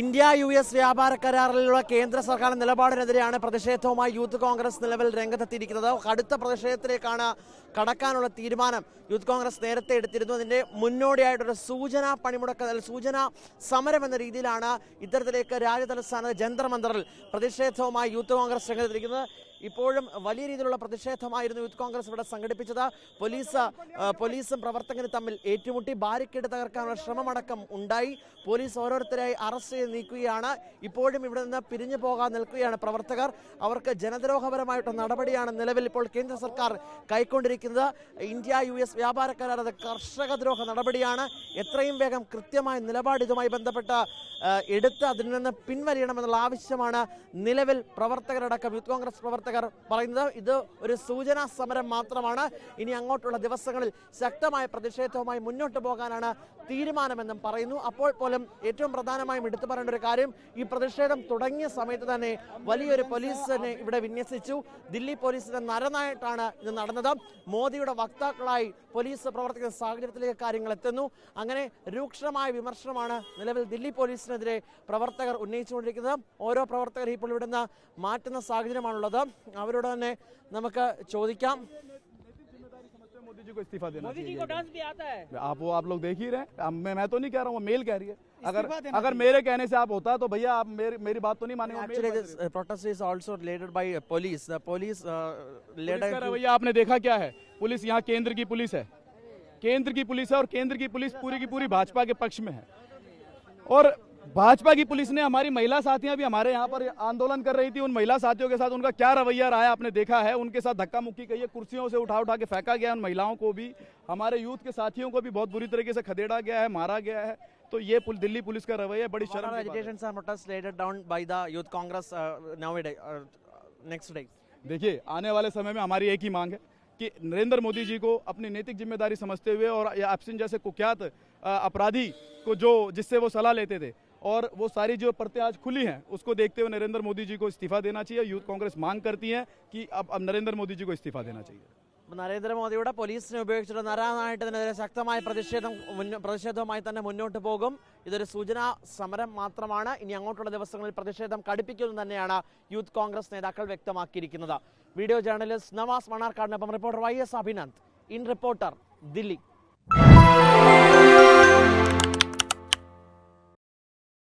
India U S വ്യാപാര കരാറിലുള്ള കേന്ദ്ര സർക്കാർ നിലപാടിനെതിരെയാണ് പ്രതിഷേധവുമായി യൂത്ത് കോൺഗ്രസ് നിലവിൽ രംഗത്തെത്തിയിരിക്കുന്നത്. കടുത്ത പ്രതിഷേധത്തിലേക്കാണ് കടക്കാനുള്ള തീരുമാനം യൂത്ത് കോൺഗ്രസ് നേരത്തെ എടുത്തിരുന്നു. അതിന്റെ മുന്നോടിയായിട്ടൊരു സൂചനാ പണിമുടക്ക സൂചന സമരം എന്ന രീതിയിലാണ് ഇത്തരത്തിലേക്ക് രാജ്യതലസ്ഥാന ജന്തർ മന്ദറിൽ പ്രതിഷേധവുമായി യൂത്ത് കോൺഗ്രസ് രംഗത്തെത്തിയിരിക്കുന്നത്. ഇപ്പോഴും വലിയ രീതിയിലുള്ള പ്രതിഷേധമായിരുന്നു യൂത്ത് കോൺഗ്രസ് ഇവിടെ സംഘടിപ്പിച്ചത്. പോലീസ് പോലീസും പ്രവർത്തകരും തമ്മിൽ ഏറ്റുമുട്ടി ബാരിക്കേഡ് തകർക്കാനുള്ള ശ്രമമടക്കം ഉണ്ടായി. പോലീസ് ഓരോരുത്തരായി അറസ്റ്റ് ചെയ്ത് നീക്കുകയാണ്. ഇപ്പോഴും ഇവിടെ നിന്ന് പിരിഞ്ഞു പോകാൻ നിൽക്കുകയാണ് പ്രവർത്തകർ. അവർക്ക് ജനദ്രോഹപരമായിട്ടുള്ള നടപടിയാണ് നിലവിൽ ഇപ്പോൾ കേന്ദ്ര സർക്കാർ കൈക്കൊണ്ടിരിക്കുന്നത്. ഇന്ത്യ യു എസ് വ്യാപാര കരാർ അത് കർഷകദ്രോഹ നടപടിയാണ്. എത്രയും വേഗം കൃത്യമായ നിലപാട് ഇതുമായി ബന്ധപ്പെട്ട് എടുത്ത് അതിൽ നിന്ന് പിൻവലിയണമെന്നുള്ള ആവശ്യമാണ് നിലവിൽ പ്രവർത്തകരടക്കം യൂത്ത് കോൺഗ്രസ് പ്രവർത്തകർ പറയുന്നത് ഇത് ഒരു സൂചനാ സമരം മാത്രമാണ്. ഇനി അങ്ങോട്ടുള്ള ദിവസങ്ങളിൽ ശക്തമായ പ്രതിഷേധവുമായി മുന്നോട്ട് പോകാനാണ് തീരുമാനമെന്നും പറയുന്നു. അപ്പോൾ പോലും ഏറ്റവും പ്രധാനമായും എടുത്തു പറയേണ്ട ഒരു കാര്യം ഈ പ്രതിഷേധം തുടങ്ങിയ സമയത്ത് തന്നെ വലിയൊരു പോലീസിനെ ഇവിടെ വിന്യസിച്ചു. ദില്ലി പോലീസിന്റെ നരനായിട്ടാണ് ഇത് നടന്നത്. മോദിയുടെ വക്താക്കളായി പോലീസ് പ്രവർത്തിക്കുന്ന സാഹചര്യത്തിലേക്ക് കാര്യങ്ങൾ എത്തുന്നു. അങ്ങനെ രൂക്ഷമായ വിമർശനമാണ് നിലവിൽ ദില്ലി പോലീസിനെതിരെ പ്രവർത്തകർ ഉന്നയിച്ചുകൊണ്ടിരിക്കുന്നത്. ഓരോ പ്രവർത്തകർ ഇപ്പോൾ ഇവിടുന്ന് മാറ്റുന്ന സാഹചര്യമാണുള്ളത്. അവരോട് തന്നെ നമുക്ക് ചോദിക്കാം. मोदी जी को इस्तीफा देना मोदी जी को डांस भी आता है। आप वो आप लोग देख ही रहे हैं। मैं मैं तो नहीं कह रहा हूँ मेल कह रही है। अगर अगर मेरे कहने से आप होता तो भैया आप मेरी मेरी बात तो नहीं मानेंगे by uh, police. The police uh, हैं। led पुलिस का a आपने देखा क्या है? पुलिस यहाँ केंद्र की पुलिस है। केंद्र की पुलिस है और केंद्र की पुलिस पूरी की पूरी भाजपा के पक्ष में है। और भाजपा की पुलिस ने हमारी महिला साथियाँ भी हमारे यहाँ पर आंदोलन कर रही थी। उन महिला साथियों के साथ उनका क्या रवैया रहा है आपने देखा है? उनके साथ धक्का मुक्की कही है कुर्सियों से उठा उठा के फेंका गया उन महिलाओं को भी हमारे यूथ के साथियों को भी बहुत बुरी तरीके से खदेड़ा गया है मारा गया है। तो ये पुल, दिल्ली पुलिस का रवैया बड़ी शर्म the की बात agitations and protests laid down by the youth congress uh, nowadays, uh, next day? देखिए आने वाले समय में हमारी एक ही मांग है कि नरेंद्र मोदी जी को अपनी नैतिक ज़िम्मेदारी समझते हुए और एप्सिन जैसे कुख्यात अपराधी को जो जिससे वो सलाह लेते थे और वो सारी जो परतें आज खुली हैं उसको देखते हुए नरेंद्र मोदी जी को इस्तीफा देना चाहिए यूथ कांग्रेस मांग करती है कि अब अब नरेंद्र मोदी जी को इस्तीफा देना चाहिए നരേന്ദ്രമോദിയുടെ പോലീസിനെ ഉപയോഗിച്ചിട്ട് നരാനായിട്ടതിനെതിരെ ശക്തമായ പ്രതിഷേധം മുന്നോ- പ്രതിഷേധവുമായി തന്നെ മുന്നോട്ട് പോകും ഇതൊരു സൂചനാ സമരം മാത്രമാണ് ഇനി അങ്ങോട്ടുള്ള ദിവസങ്ങളിൽ പ്രതിഷേധം കടുപ്പിക്കുമെന്ന് തന്നെയാണ് യൂത്ത് കോൺഗ്രസ് നേതാക്കൾ വ്യക്തമാക്കിയിരിക്കുന്നത് video journalist Navas മണാർക്കാടിനൊപ്പം reporter Y S Abhinand in Reporter Delhi